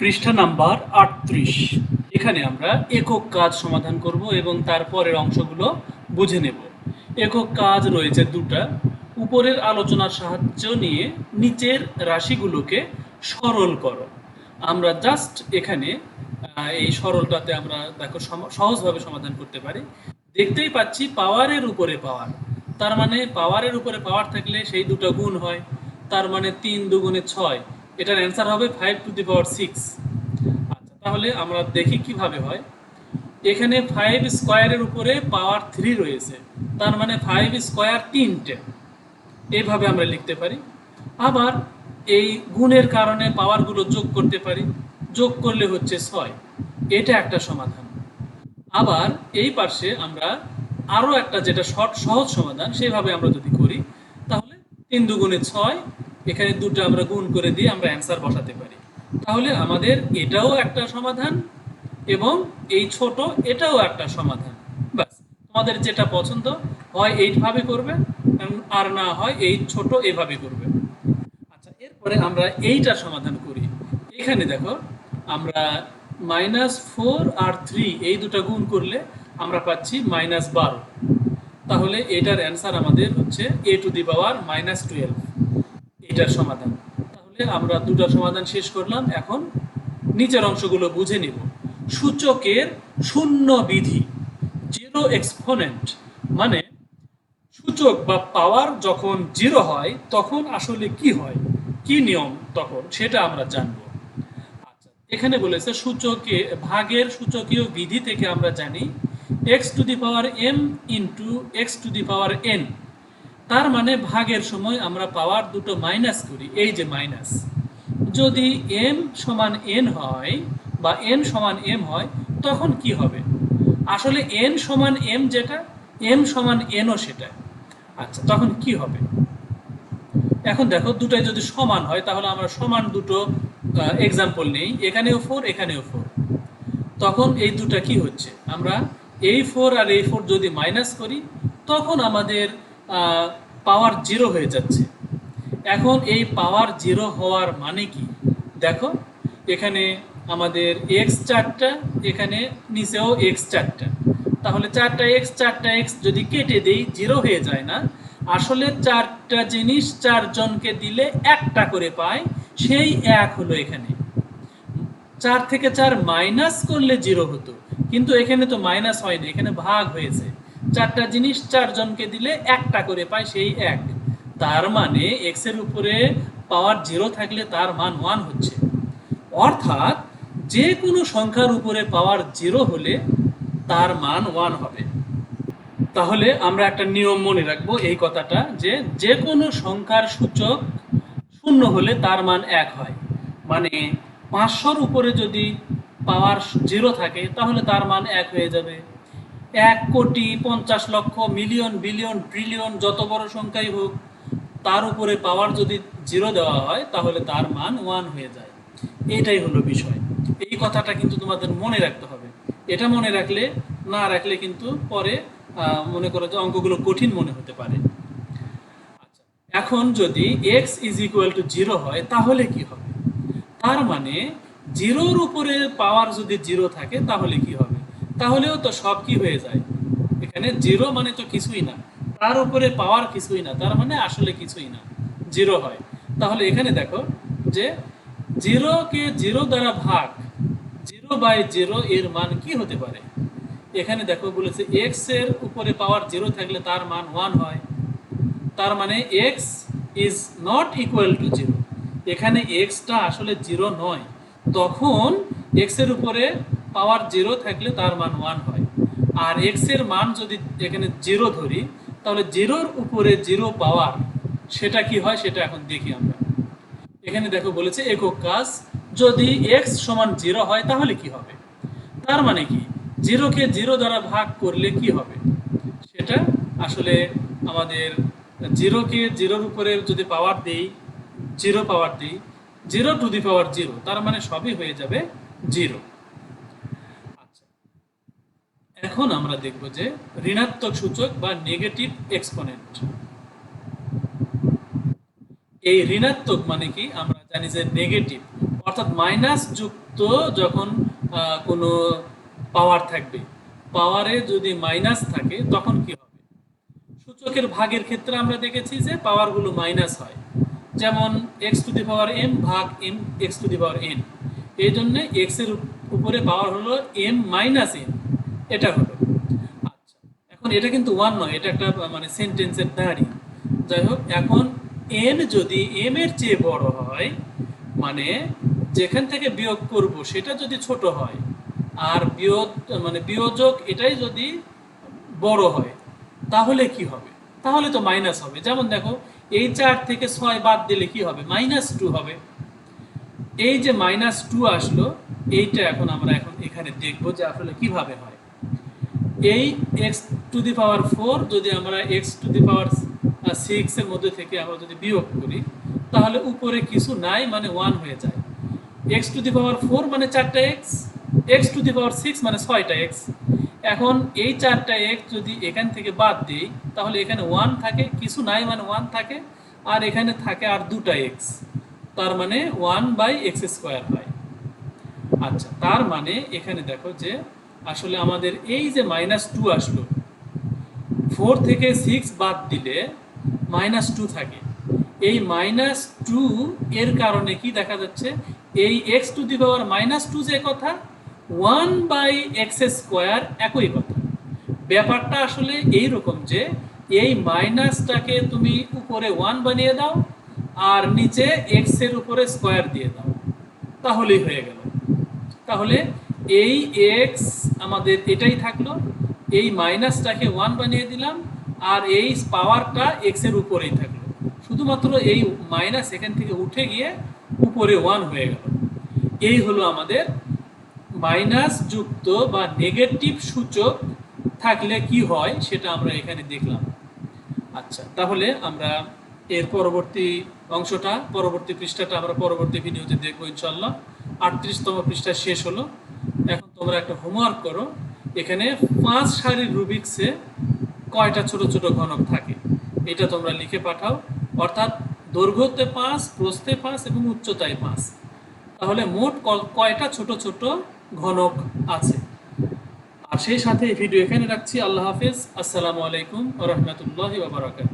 পৃষ্ঠা নাম্বার আটত্রিশ। এখানে আমরা একক কাজ সমাধান করব এবং তারপরের অংশগুলো বুঝে নেব। একক কাজ রয়েছে দুটা। উপরের আলোচনার সাহায্য নিয়ে নিচের রাশিগুলোকে সরল করো। আমরা জাস্ট এখানে এই সরলটাতে আমরা দেখো সহজভাবে সমাধান করতে পারি। দেখতেই পাচ্ছি পাওয়ারের উপরে পাওয়ার তার মানে পাওয়ারের উপরে পাওয়ার থাকলে সেই দুটো গুণ হয়। তার মানে তিন দুগুণে ছয়। এটার অ্যান্সার হবে five to the power six আচ্ছা তাহলে আমরা দেখি কীভাবে হয়। এখানে ফাইভ স্কোয়ারের উপরে পাওয়ার থ্রি রয়েছে। তার মানে ফাইভ স্কোয়ার তিনটে। এইভাবে আমরা লিখতে পারি। আবার এই গুণের কারণে পাওয়ারগুলো যোগ করতে পারি। যোগ করলে হচ্ছে ছয়। এটা একটা সমাধান। আবার এই পার্শ্বে আমরা আরও একটা যেটা শর্ট সহজ সমাধান, সেভাবে আমরা যদি করি, তাহলে তিন দুগুণে ছয় এখানে দুটো আমরা গুণ করে দিয়ে আমরা অ্যান্সার বসাতে পারি। তাহলে আমাদের এটাও একটা সমাধান এবং এই ছোট এটাও একটা সমাধান। ব্যাস, তোমাদের যেটা পছন্দ, হয় এইভাবে করবে আর না হয় এই ছোট এভাবে করবে। আচ্ছা এরপরে আমরা এইটা সমাধান করি। এখানে দেখো, আমরা মাইনাস ফোর আর থ্রি এই দুটো গুণ করলে আমরা পাচ্ছি মাইনাস বারো। তাহলে এটার অ্যান্সার আমাদের হচ্ছে a to the power minus twelve এটার সমাধান। তাহলে আমরা দুটার সমাধান শেষ করলাম। এখন নিচের অংশগুলো বুঝে নিব। সূচকের শূন্য বিধি জিরো এক্সপোনেন্ট মানে সূচক বা পাওয়ার যখন জিরো হয়, তখন আসলে কি হয়? কি নিয়ম তখন? সেটা আমরা জানব। আচ্ছা এখানে বলেছে সূচকে, ভাগের সূচকীয় বিধি থেকে আমরা জানি x to the power m into x to the power n তার মানে ভাগের সময় আমরা পাওয়ার দুটো মাইনাস করি, এই যে মাইনাস। যদি এম সমান এন হয় বা এন সমান এম হয়, তখন কি হবে? আসলে এন সমান এম যেটা এম সমান এনও সেটা। আচ্ছা তখন কি হবে? এখন দেখো, দুটাই যদি সমান হয়, তাহলে আমরা সমান দুটো এক্সাম্পল নেই। এখানেও ফোর এখানেও ফোর তখন এই দুটা কি হচ্ছে? আমরা এই ফোর আর এই ফোর যদি মাইনাস করি, তখন আমাদের পাওয়ার জিরো হয়ে যাচ্ছে। এখন এই পাওয়ার জিরো হওয়ার মানে কি? দেখো, এখানে আমাদের এক্স চারটা, এখানে নিচেও এক্স চারটা। তাহলে চারটা এক্স চারটা এক্স যদি কেটে দেই জিরো হয়ে যায় না। আসলে চারটা জিনিস চারজনকে দিলে একটা করে পায়, সেই এক হলো এখানে। চার থেকে চার মাইনাস করলে জিরো হতো। কিন্তু এখানে তো মাইনাস হয়নি, এখানে ভাগ হয়েছে। চারটা জিনিস চারজনকে দিলে একটা করে পায় সেই এক। তার মানে এক্সের উপরে পাওয়ার জিরো থাকলে তার মান ওয়ান হচ্ছে। অর্থাৎ যে কোনো সংখ্যার উপরে পাওয়ার জিরো হলে তার মান ওয়ান হবে। তাহলে আমরা একটা নিয়ম মনে রাখব এই কথাটা যে যে কোনো সংখ্যার সূচক শূন্য হলে তার মান এক হয়। মানে পাঁচশোর উপরে যদি পাওয়ার জিরো থাকে তাহলে তার মান এক হয়ে যাবে। এক কোটি পঞ্চাশ লক্ষ মিলিয়ন, বিলিয়ন, ট্রিলিয়ন যত বড় সংখ্যাই হোক, তার উপরে পাওয়ার যদি জিরো দেওয়া হয়, তাহলে তার মান ওয়ান হয়ে যায়। এটাই হলো বিষয়। এই কথাটা কিন্তু তোমাদের মনে রাখতে হবে। এটা মনে রাখলে, না রাখলে কিন্তু পরে মনে করো যে অঙ্কগুলো কঠিন মনে হতে পারে। আচ্ছা এখন যদি x is equal to zero হয়, তাহলে কি হবে? তার মানে জিরোর উপরে পাওয়ার যদি জিরো থাকে, তাহলে কি হবে? তাহলেও তো সব কি হয়ে যায়? এখানে জিরো মানে তো কিছুই না। তার উপরে পাওয়ার কিছুই না, তার মানে আসলে কিছুই না। জিরো হয়। তাহলে এখানে দেখো যে জিরোকে জিরো দ্বারা ভাগ জিরো বাই জিরো এর মান কি হতে পারে? এখানে দেখো বলেছে এক্সের উপরে পাওয়ার জিরো থাকলে তার মান ওয়ান হয়। তার মানে X is not equal to zero এখানে এক্সটা আসলে জিরো নয়। তখন এক্সের উপরে পাওয়ার জিরো থাকলে তার মান ওয়ান হয়। আর এক্সের মান যদি এখানে জিরো ধরি, তাহলে জিরোর উপরে জিরো পাওয়ার, সেটা কি হয়? সেটা এখন দেখি আমরা। এখানে দেখো বলেছে একক কাজ, যদি এক্স সমান জিরো হয়, তাহলে কি হবে? তার মানে কি? জিরোকে জিরো দ্বারা ভাগ করলে কি হবে? সেটা আসলে আমাদের জিরোকে জিরোর উপরে যদি পাওয়ার দেই জিরো পাওয়ার দিই zero to the power zero তার মানে সবই হয়ে যাবে জিরো এখন আমরা দেখব যে ঋণাত্মক সূচক বা নেগেটিভ এক্সপোনেন্ট এই ঋণাত্মক মানে কি? আমরা জানি যে নেগেটিভ অর্থাৎ মাইনাস যুক্ত যখন কোনো পাওয়ার থাকবে পাওয়ারে যদি মাইনাস থাকে, তখন কি হবে? সূচকের ভাগের ক্ষেত্রে আমরা দেখেছি যে পাওয়ারগুলো মাইনাস হয়। যেমন x to the power m ভাগ m x to the power n এই জন্য এক্সের উপরে পাওয়ার হলো এম মাইনাস এন এটা হলো। আচ্ছা এখন এটা কিন্তু ওয়ান নয়, এটা একটা মানে সেন্টেন্সের দাঁড়ি। যাই হোক, এখন এন যদি এম এর চেয়ে বড় হয় মানে যেখান থেকে বিয়োগ করব সেটা যদি ছোট হয়, আর বিয়োগ মানে বিয়োজক এটাই যদি বড় হয়, তাহলে কি হবে? তাহলে তো মাইনাস হবে। যেমন দেখো, এই চার থেকে ছয় বাদ দিলে কি হবে? মাইনাস টু হবে। এই যে মাইনাস টু আসলো, এইটা এখন আমরা এখন এখানে দেখব যে আসলে কীভাবে হয়। এই x to the power four যদি আমরা x to the power six এর মধ্যে থেকে আমরা যদি বিয়োগ করি, তাহলে উপরে কিছু নাই মানে ওয়ান হয়ে যায়। X to the power four মানে চারটা x x to the power six মানে ছয়টা এক্স এখন এই চারটা এক্স যদি এখান থেকে বাদ দিই, তাহলে এখানে ওয়ান থাকে, কিছু নাই মানে ওয়ান থাকে, আর এখানে থাকে আর দুটা এক্স তার মানে ওয়ান বাই এক্স স্কোয়ার হয়। আচ্ছা তার মানে এখানে দেখো যে আসলে আমাদের এই যে মাইনাস টু আসলো ফোর থেকে সিক্স বাদ দিলে মাইনাস টু থাকে। এই মাইনাস টু এর কারণে কি দেখা যাচ্ছে? এই x to the power minus two যে কথা ওয়ান বাই এক্স স্কোয়ার একই কথা। ব্যাপারটা আসলে এই রকম যে, এই মাইনাসটাকে তুমি উপরে ওয়ান বানিয়ে দাও আর নিচে এক্সের উপরে স্কোয়ার দিয়ে দাও। তাহলেই হয়ে গেল। তাহলে এই এক্স আমাদের এটাই থাকল, এই মাইনাসটাকে ওয়ান বানিয়ে দিলাম, আর এই পাওয়ারটা এক্সের উপরেই থাকল। শুধুমাত্র এই মাইনাস এখান থেকে উঠে গিয়ে উপরে ওয়ান হয়ে গেল। এই হলো আমাদের মাইনাস যুক্ত বা নেগেটিভ সূচক থাকলে কি হয় সেটা আমরা এখানে দেখলাম। আচ্ছা তাহলে আমরা এর পরবর্তী অংশটা, পরবর্তী পৃষ্ঠাটা আমরা পরবর্তী ভিডিওতে দেখব ইনশাল্লাহ আটত্রিশতম পৃষ্ঠা শেষ হলো। এখন তোমরা একটা হোমওয়ার্ক করো। এখানে পাঁচ সারির রুবিক্সে কয়টা ছোট ছোট ঘনক থাকে, এটা তোমরা লিখে পাঠাও। অর্থাৎ দৈর্ঘ্যতে পাঁচ, প্রস্থে পাঁচ এবং উচ্চতায় পাঁচ। তাহলে মোট কয়টা ছোট ছোট ঘনক আছে? আর সেই সাথে এই ভিডিও এখানে রাখছি। আল্লাহ হাফিজ। আসসালামু আলাইকুম রহমতুল্লাহ বাবরাকাত